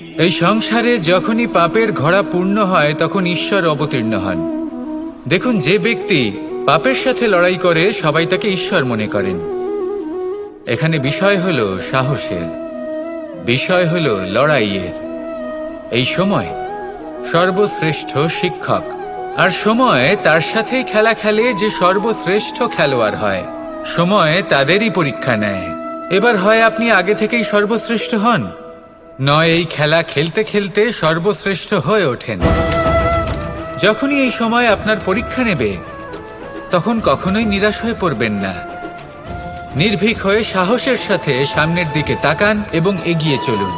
এই সংসারে যখনই পাপের ঘোড়া পূর্ণ হয়, তখন ঈশ্বর অবতীর্ণ হন। দেখুন, যে ব্যক্তি পাপের সাথে লড়াই করে, সবাই তাকে ঈশ্বর মনে করেন। এখানে বিষয় হল সাহসের, বিষয় হল লড়াইয়ের। এই সময় সর্বশ্রেষ্ঠ শিক্ষক, আর সময় তার সাথেই খেলা খেলে যে সর্বশ্রেষ্ঠ খেলোয়াড় হয়। সময় তাদেরই পরীক্ষা নেয়। এবার হয় আপনি আগে থেকেই সর্বশ্রেষ্ঠ হন। নয়, এই খেলা খেলতে খেলতে সর্বশ্রেষ্ঠ হয়ে ওঠেন। যখনই এই সময় আপনার পরীক্ষা নেবে, তখন কখনোই নিরাশ হয়ে পড়বেন না। নির্ভীক হয়ে সাহসের সাথে সামনের দিকে তাকান এবং এগিয়ে চলুন।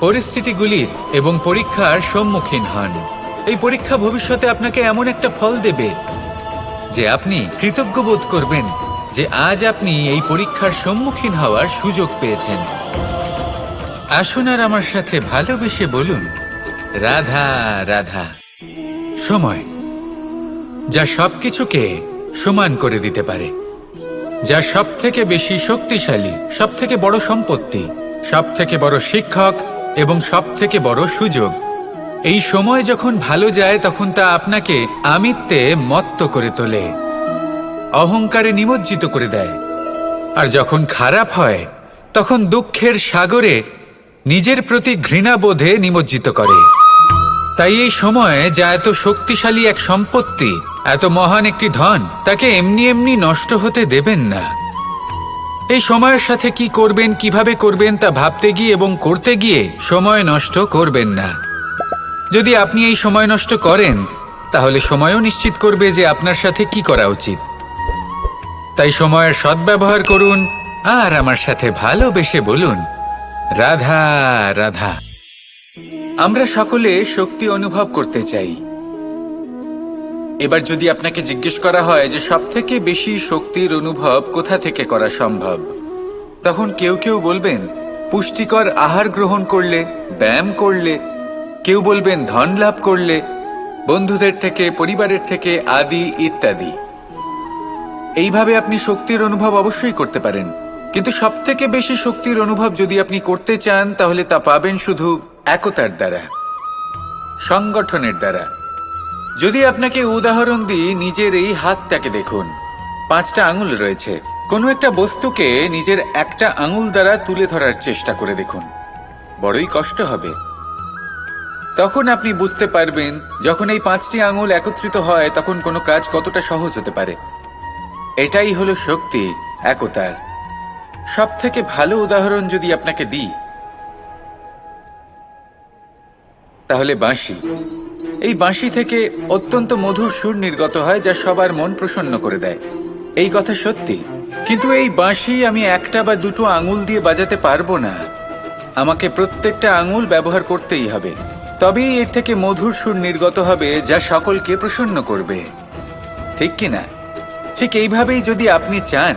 পরিস্থিতিগুলির এবং পরীক্ষার সম্মুখীন হন। এই পরীক্ষা ভবিষ্যতে আপনাকে এমন একটা ফল দেবে যে আপনি কৃতজ্ঞ বোধ করবেন যে আজ আপনি এই পরীক্ষার সম্মুখীন হওয়ার সুযোগ পেয়েছেন। আসুন আর আমার সাথে ভালোবেসে বলুন, রাধা রাধা। সময়, যা সবকিছুকে সমান করে দিতে পারে। যা সব থেকে বেশি শক্তিশালী সব থেকে বড় সম্পত্তি সব থেকে বড় শিক্ষক এবং সব থেকে বড় সুযোগ। এই সময় যখন ভালো যায়, তখন তা আপনাকে আমিত্বে মত্ত করে তোলে, অহংকারে নিমজ্জিত করে দেয়। আর যখন খারাপ হয়, তখন দুঃখের সাগরে নিজের প্রতি ঘৃণাবোধে নিমজ্জিত করে। তাই এই সময়ে যা এত শক্তিশালী এক সম্পত্তি, এত মহান একটি ধন, তাকে এমনি এমনি নষ্ট হতে দেবেন না। এই সময়ের সাথে কি করবেন, কীভাবে করবেন, তা ভাবতে গিয়ে এবং করতে গিয়ে সময় নষ্ট করবেন না। যদি আপনি এই সময় নষ্ট করেন, তাহলে সময়ও নিশ্চিত করবে যে আপনার সাথে কি করা উচিত। তাই সময়ের সদ্ব্যবহার করুন, আর আমার সাথে ভালোবেসে বলুন রাধা রাধা। আমরা সকলে শক্তি অনুভব করতে চাই। এবার যদি আপনাকে জিজ্ঞেস করা হয় যে সব থেকে বেশি শক্তির অনুভব কোথা থেকে করা সম্ভব, তখন কেউ কেউ বলবেন, পুষ্টিকর আহার গ্রহণ করলে, ব্যায়াম করলে, কেউ বলবেন ধন লাভ করলে, বন্ধুদের থেকে, পরিবারের থেকে আদি ইত্যাদি। এইভাবে আপনি শক্তির অনুভব অবশ্যই করতে পারেন। কিন্তু সব থেকে বেশি শক্তির অনুভব যদি আপনি করতে চান, তাহলে তা পাবেন শুধু একতার দ্বারা, সংগঠনের দ্বারা। যদি আপনাকে উদাহরণ দিই, নিজের এই হাতটাকে দেখুন। পাঁচটা আঙুল রয়েছে। কোনো একটা বস্তুকে নিজের একটা আঙুল দ্বারা তুলে ধরার চেষ্টা করে দেখুন। বড়ই কষ্ট হবে। তখন আপনি বুঝতে পারবেন, যখন এই পাঁচটি আঙুল একত্রিত হয়, তখন কোনো কাজ কতটা সহজ হতে পারে। এটাই হলো শক্তি, একতার। সব থেকে ভালো উদাহরণ যদি আপনাকে দিই, তাহলে বাঁশি। এই বাঁশি থেকে অত্যন্ত মধুর সুর নির্গত হয় যা সবার মন প্রসন্ন করে দেয়। এই কথা সত্যি। কিন্তু এই বাঁশি আমি একটা বা দুটো আঙুল দিয়ে বাজাতে পারব না। আমাকে প্রত্যেকটা আঙুল ব্যবহার করতেই হবে। তবেই এর থেকে মধুর সুর নির্গত হবে যা সকলকে প্রসন্ন করবে। ঠিক কি না? ঠিক এইভাবেই যদি আপনি চান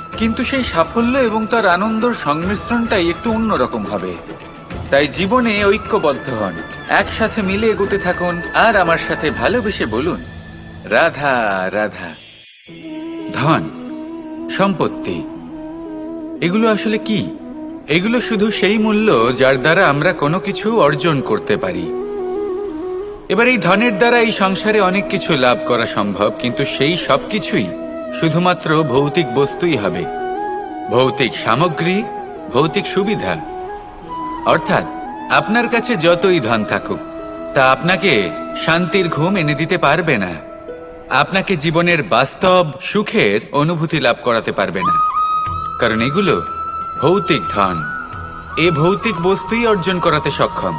কিন্তু সেই সাফল্য এবং তার আনন্দর সংমিশ্রণটাই একটু অন্যরকম হবে। তাই জীবনে ঐক্যবদ্ধ হন, একসাথে মিলে এগোতে থাকুন, আর আমার সাথে ভালোবেসে বলুন, রাধা রাধা। ধন, সম্পত্তি, এগুলো আসলে কি? এগুলো শুধু সেই মূল্য যার দ্বারা আমরা কোনো কিছু অর্জন করতে পারি। এবার এই ধনের দ্বারা এই সংসারে অনেক কিছু লাভ করা সম্ভব, কিন্তু সেই সব কিছুই শুধুমাত্র ভৌতিক বস্তুই হবে। ভৌতিক সামগ্রী, ভৌতিক সুবিধা। অর্থাৎ, আপনার কাছে যতই ধন থাকুক, তা আপনাকে শান্তির ঘুম এনে দিতে পারবে না। আপনাকে জীবনের বাস্তব সুখের অনুভূতি লাভ করাতে পারবে না। কারণ এগুলো ভৌতিক ধন। এ ভৌতিক বস্তুই অর্জন করাতে সক্ষম।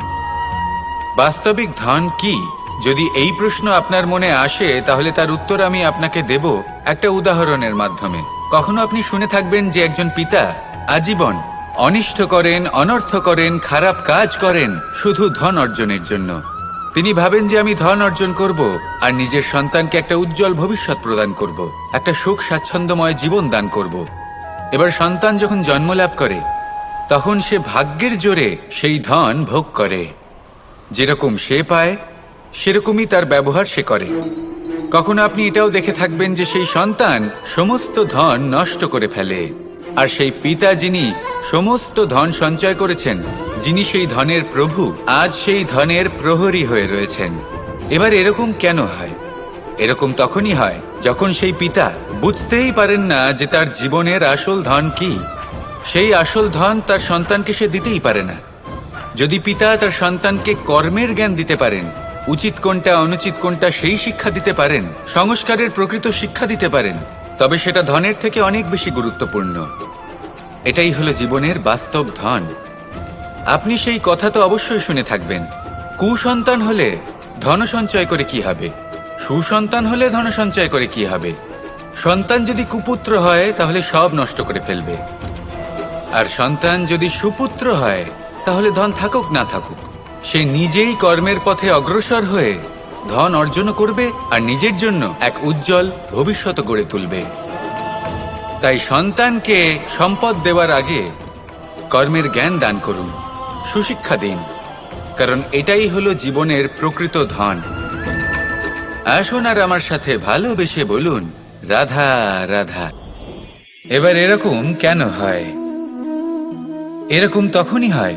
বাস্তবিক ধন কি? যদি এই প্রশ্ন আপনার মনে আসে, তাহলে তার উত্তর আমি আপনাকে দেব একটা উদাহরণের মাধ্যমে। কখনো আপনি শুনে থাকবেন যে একজন পিতা আজীবন অনিষ্ট করেন, অনর্থ করেন, খারাপ কাজ করেন, শুধু ধন অর্জনের জন্য। তিনি ভাবেন যে আমি ধন অর্জন করব আর নিজের সন্তানকে একটা উজ্জ্বল ভবিষ্যৎ প্রদান করব, একটা সুখ স্বাচ্ছন্দ্যময় জীবন দান করব। এবার সন্তান যখন জন্ম লাভ করে, তখন সে ভাগ্যের জোরে সেই ধন ভোগ করে। যেরকম সে পায় সেরকমই তার ব্যবহার সে করে। কখনো আপনি এটাও দেখে থাকবেন যে সেই সন্তান সমস্ত ধন নষ্ট করে ফেলে, আর সেই পিতা যিনি সমস্ত ধন সঞ্চয় করেছেন, যিনি সেই ধনের প্রভু, আজ সেই ধনের প্রহরী হয়ে রয়েছেন। এবার এরকম কেন হয়? এরকম তখনই হয় যখন সেই পিতা বুঝতেই পারেন না যে তার জীবনের আসল ধন কি। সেই আসল ধন তার সন্তানকে সে দিতেই পারে না। যদি পিতা তার সন্তানকে কর্মের জ্ঞান দিতে পারেন উচিত কোনটা, অনুচিত কোনটা, সেই শিক্ষা দিতে পারেন, সংস্কারের প্রকৃত শিক্ষা দিতে পারেন। তবে সেটা ধনের থেকে অনেক বেশি গুরুত্বপূর্ণ। এটাই হলো জীবনের বাস্তব ধন। আপনি সেই কথা তো অবশ্যই শুনে থাকবেন। কুসন্তান হলে ধন সঞ্চয় করে কি হবে? সুসন্তান হলে ধন সঞ্চয় করে কি হবে? সন্তান যদি কুপুত্র হয়, তাহলে সব নষ্ট করে ফেলবে। আর সন্তান যদি সুপুত্র হয়, তাহলে ধন থাকুক না থাকুক। সে নিজেই কর্মের পথে অগ্রসর হয়ে ধন অর্জন করবে আর নিজের জন্য এক উজ্জ্বল ভবিষ্যৎ গড়ে তুলবে। তাই সন্তানকে সম্পদ দেওয়ার আগে কর্মের জ্ঞান দান করুন, সুশিক্ষা দিন, কারণ এটাই হলো জীবনের প্রকৃত ধন। আসুন আর আমার সাথে ভালোবেসে বলুন, রাধা রাধা। এবার এরকম কেন হয়? এরকম তখনই হয়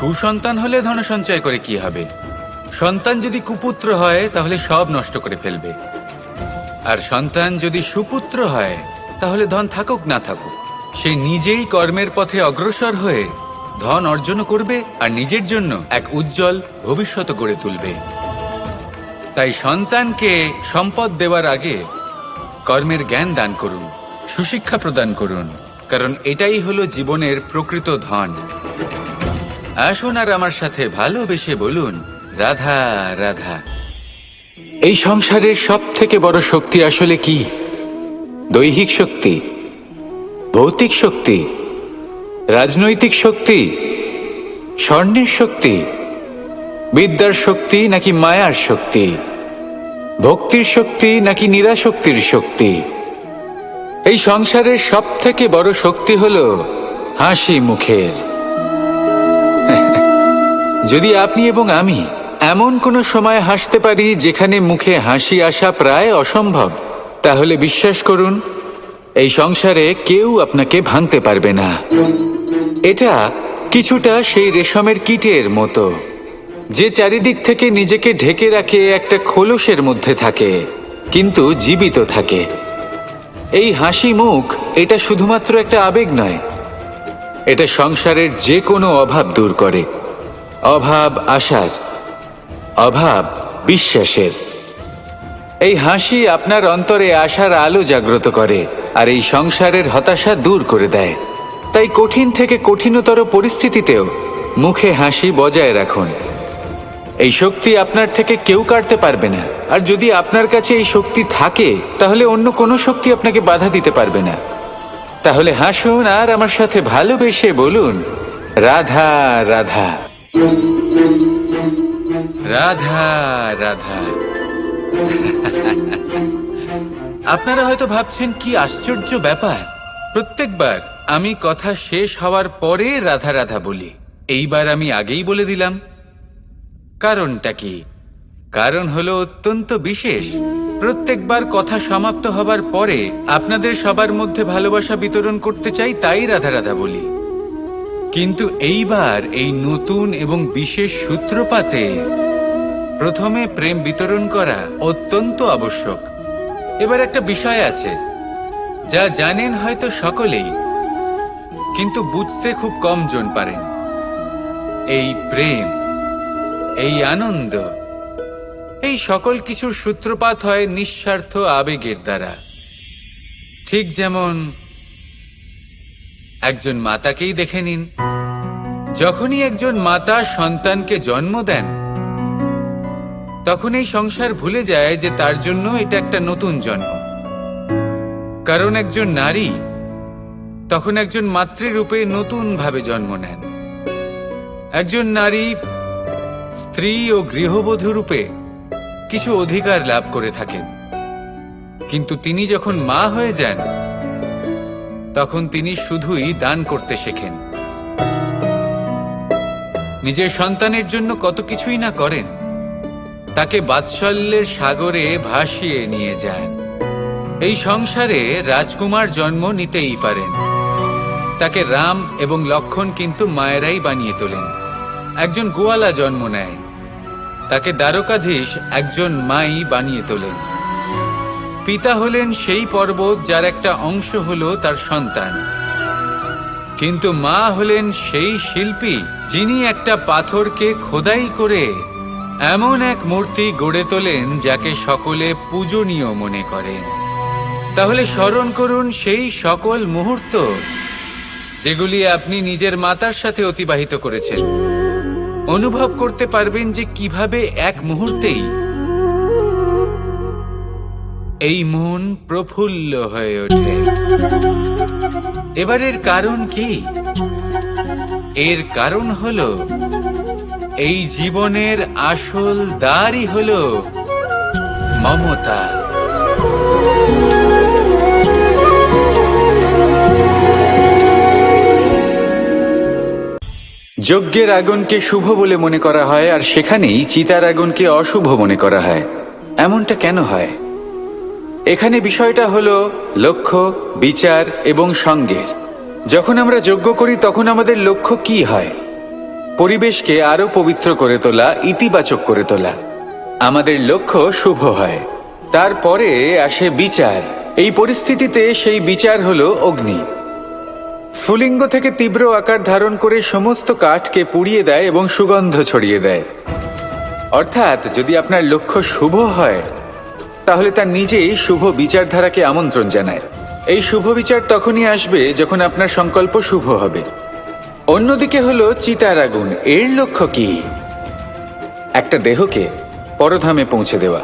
সুসন্তান হলে ধন সঞ্চয় করে কি হবে? সন্তান যদি কুপুত্র হয়, তাহলে সব নষ্ট করে ফেলবে। আর সন্তান যদি সুপুত্র হয়, তাহলে ধন থাকুক না থাকুক। সে নিজেই কর্মের পথে অগ্রসর হয়ে ধন অর্জন করবে আর নিজের জন্য এক উজ্জ্বল ভবিষ্যৎ গড়ে তুলবে। তাই সন্তানকে সম্পদ দেওয়ার আগে কর্মের জ্ঞান দান করুন, সুশিক্ষা প্রদান করুন, কারণ এটাই হলো জীবনের প্রকৃত ধন। আসুন আর আমার সাথে ভালোবেসে বলুন, রাধা রাধা। এই সংসারের সব থেকে বড় শক্তি আসলে কি? দৈহিক শক্তি? ভৌতিক শক্তি? রাজনৈতিক শক্তি? স্বর্ণের শক্তি? বিদ্যার শক্তি নাকি মায়ার শক্তি? ভক্তির শক্তি নাকি নিরাশক্তির শক্তি? এই সংসারের সব থেকে বড় শক্তি হল হাসি মুখের। যদি আপনি এবং আমি এমন কোনো সময় হাসতে পারি যেখানে মুখে হাসি আসা প্রায় অসম্ভব, তাহলে বিশ্বাস করুন, এই সংসারে কেউ আপনাকে ভাঙতে পারবে না। এটা কিছুটা সেই রেশমের কীটের মতো, যে চারিদিক থেকে নিজেকে ঢেকে রাখে একটা খোলসের মধ্যে থাকে, কিন্তু জীবিত থাকে। এই হাসি মুখ, এটা শুধুমাত্র একটা আবেগ নয়, এটা সংসারের যে কোনো অভাব দূর করে। অভাব আশার, অভাব বিশ্বাসের। এই হাসি আপনার অন্তরে আশার আলো জাগ্রত করে আর এই সংসারের হতাশা দূর করে দেয়। তাই কঠিন থেকে কঠিনতর পরিস্থিতিতেও মুখে হাসি বজায় রাখুন। এই শক্তি আপনার থেকে কেউ কাটতে পারবে না। আর যদি আপনার কাছে এই শক্তি থাকে, তাহলে অন্য কোনো শক্তি আপনাকে বাধা দিতে পারবে না। তাহলে হাসুন আর আমার সাথে ভালোবেসে বলুন, রাধা রাধা। রাধা রাধা। আপনারা হয়তো ভাবছেন, কি আশ্চর্য ব্যাপার। প্রত্যেকবার আমি কথা শেষ হওয়ার পরে রাধা রাধা বলি। এইবার আমি আগেই বলে দিলাম। কারণটা কি? কারণ হলো অত্যন্ত বিশেষ। প্রত্যেকবার কথা সমাপ্ত হবার পরে আপনাদের সবার মধ্যে ভালোবাসা বিতরণ করতে চাই, তাই রাধা রাধা বলি। কিন্তু এইবার এই নতুন এবং বিশেষ সূত্রপাতে প্রথমে প্রেম বিতরণ করা অত্যন্ত আবশ্যক। এবার একটা বিষয় আছে, যা জানেন হয়তো সকলেই, কিন্তু বুঝতে খুব কম জন পারেন। এই প্রেম, এই আনন্দ, এই সকল কিছুর সূত্রপাত হয় নিঃস্বার্থ আবেগের দ্বারা। ঠিক যেমন একজন মাতাকেই দেখে নিন যখনই একজন মাতা সন্তানকে জন্ম দেন, তখন এই সংসার ভুলে যায় যে তার জন্য এটা একটা নতুন জন্ম। কারণ একজন নারী তখন একজন মাতৃরূপে নতুনভাবে জন্ম নেন। একজন নারী স্ত্রী ও গৃহবধূ রূপে কিছু অধিকার লাভ করে থাকেন। কিন্তু তিনি যখন মা হয়ে যান, তখন তিনি শুধুই দান করতে শেখেন। নিজের সন্তানের জন্য কত কিছুই না করেন, তাকে বাৎসল্যের সাগরে ভাসিয়ে নিয়ে যান। এই সংসারে রাজকুমার জন্ম নিতেই পারেন। তাকে রাম এবং লক্ষণ কিন্তু মায়েরাই বানিয়ে তোলেন। একজন গোয়ালা জন্ম নেয়। তাকে দ্বারকাধীশ একজন মাই বানিয়ে তোলেন। পিতা হলেন সেই পর্বত যার একটা অংশ হলো তার সন্তান। কিন্তু মা হলেন সেই শিল্পী যিনি একটা পাথরকে খোদাই করে এমন এক মূর্তি গড়ে তোলেন যাকে সকলে পূজনীয় মনে করেন। তাহলে স্মরণ করুন সেই সকল মুহূর্ত যেগুলি আপনি নিজের মাতার সাথে অতিবাহিত করেছেন। অনুভব করতে পারবেন যে কীভাবে এক মুহূর্তেই এই মন প্রফুল্ল হয়ে ওঠে। এবারের কারণ কি? এর কারণ হলো, এই জীবনের আসল দ্বারই হলো মমতা। যজ্ঞের আগুনকে শুভ বলে মনে করা হয়, আর সেখানেই চিতার আগুনকে অশুভ মনে করা হয়। এমনটা কেন হয়? এখানে বিষয়টা হলো লক্ষ্য, বিচার এবং সঙ্গের। যখন আমরা যজ্ঞ করি, তখন আমাদের লক্ষ্য কি হয়? পরিবেশকে আরও পবিত্র করে তোলা, ইতিবাচক করে তোলা। আমাদের লক্ষ্য শুভ হয়। তারপরে আসে বিচার। এই পরিস্থিতিতে সেই বিচার হলো অগ্নি। স্ফুলিঙ্গ থেকে তীব্র আকার ধারণ করে সমস্ত কাঠকে পুড়িয়ে দেয় এবং সুগন্ধ ছড়িয়ে দেয়। অর্থাৎ যদি আপনার লক্ষ্য শুভ হয় তাহলে তার নিজেই শুভ বিচারধারাকে আমন্ত্রণ জানায়। এই শুভ বিচার তখনই আসবে যখন আপনার সংকল্প শুভ হবে। অন্যদিকে হলো চিতার আগুন, এর লক্ষ্য কি? একটা দেহকে পরধামে পৌঁছে দেওয়া।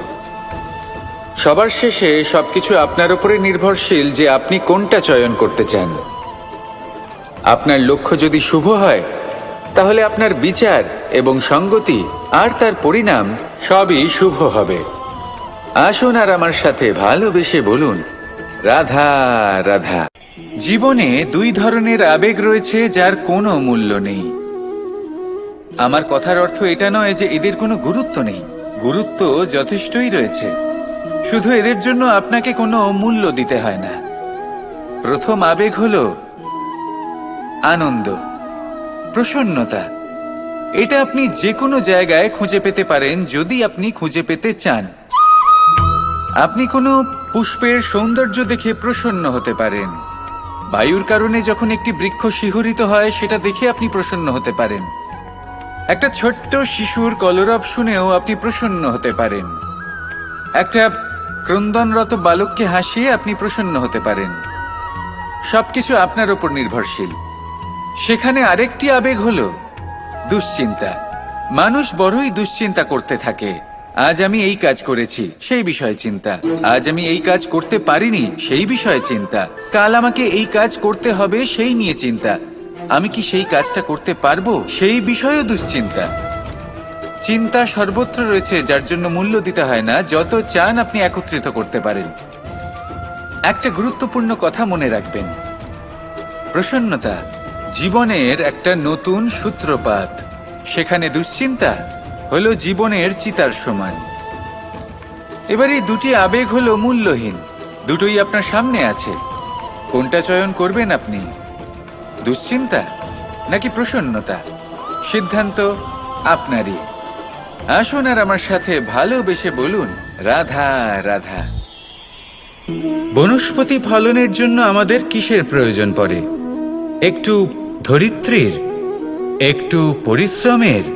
সবার শেষে সবকিছু আপনার উপরে নির্ভরশীল যে আপনি কোনটা চয়ন করতে চান। আপনার লক্ষ্য যদি শুভ হয়, তাহলে আপনার বিচার এবং সঙ্গতি আর তার পরিণাম সবই শুভ হবে। আসুন আর আমার সাথে ভালোবেসে বলুন, রাধা রাধা। জীবনে দুই ধরনের আবেগ রয়েছে যার কোনো মূল্য নেই। আমার কথার অর্থ এটা নয় যে এদের কোনো গুরুত্ব নেই। গুরুত্ব যথেষ্টই রয়েছে। শুধু এদের জন্য আপনাকে কোনো মূল্য দিতে হয় না। প্রথম আবেগ হলো আনন্দ, প্রসন্নতা। এটা আপনি যে কোনো জায়গায় খুঁজে পেতে পারেন যদি আপনি খুঁজে পেতে চান। আপনি কোনো পুষ্পের সৌন্দর্য দেখে প্রসন্ন হতে পারেন। বায়ুর কারণে যখন একটি বৃক্ষ শিহরিত হয়, সেটা দেখে আপনি প্রসন্ন হতে পারেন। একটা ছোট্ট শিশুর কলরব শুনেও আপনি প্রসন্ন হতে পারেন। একটা ক্রন্দনরত বালককে হাসিয়ে আপনি প্রসন্ন হতে পারেন। সবকিছু আপনার ওপর নির্ভরশীল। সেখানে আরেকটি আবেগ হলো দুশ্চিন্তা। মানুষ বড়ই দুশ্চিন্তা করতে থাকে। আজ আমি এই কাজ করেছি, সেই বিষয়ে চিন্তা। আজ আমি এই কাজ করতে পারিনি, সেই বিষয়ে চিন্তা। কাল আমাকে এই কাজ করতে হবে, সেই নিয়ে চিন্তা। আমি কি সেই কাজটা করতে পারব, সেই বিষয়েও দুশ্চিন্তা। চিন্তা সর্বত্র রয়েছে, যার জন্য মূল্য দিতে হয় না, যত চান আপনি একত্রিত করতে পারেন। একটা গুরুত্বপূর্ণ কথা মনে রাখবেন। প্রসন্নতা, জীবনের একটা নতুন সূত্রপাত। সেখানে দুশ্চিন্তা হলো জীবনের চিতার সমান এবার এই দুটি আবেগ হলো মূল্যহীন। দুটোই আপনার সামনে আছে। কোনটা চয়ন করবেন আপনি? দুশ্চিন্তা নাকি প্রসন্নতা? সিদ্ধান্ত আপনারই। আসুন আর আমার সাথে ভালোবেসে বলুন, রাধা রাধা। বনস্পতি ফলনের জন্য আমাদের কিসের প্রয়োজন পড়ে? একটু ধরিত্রীর, একটু পরিশ্রমের?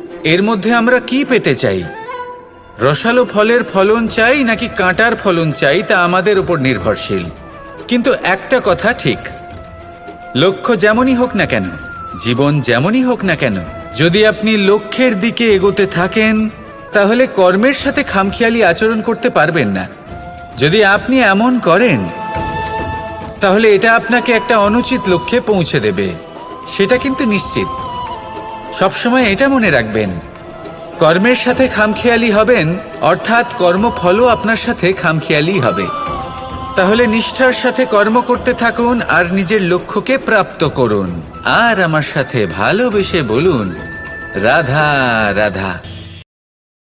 এর মধ্যে আমরা কি পেতে চাই? রসালো ফলের ফলন চাই নাকি কাঁটার ফলন চাই তা আমাদের উপর নির্ভরশীল। কিন্তু একটা কথা ঠিক। লক্ষ্য যেমনই হোক না কেন, জীবন যেমনই হোক না কেন, যদি আপনি লক্ষ্যের দিকে এগোতে থাকেন, তাহলে কর্মের সাথে খামখেয়ালি আচরণ করতে পারবেন না। যদি আপনি এমন করেন, তাহলে এটা আপনাকে একটা অনুচিত লক্ষ্যে পৌঁছে দেবে। সেটা কিন্তু নিশ্চিত। সবসময় এটা মনে রাখবেন। কর্মের সাথে খামখেয়ালি হবেন, অর্থাৎ কর্মফলও আপনার সাথে খামখেয়ালি হবে। তাহলে নিষ্ঠার সাথে কর্ম করতে থাকুন আর নিজের লক্ষ্যকে প্রাপ্ত করুন। আর আমার সাথে ভালোবেসে বলুন, রাধা রাধা।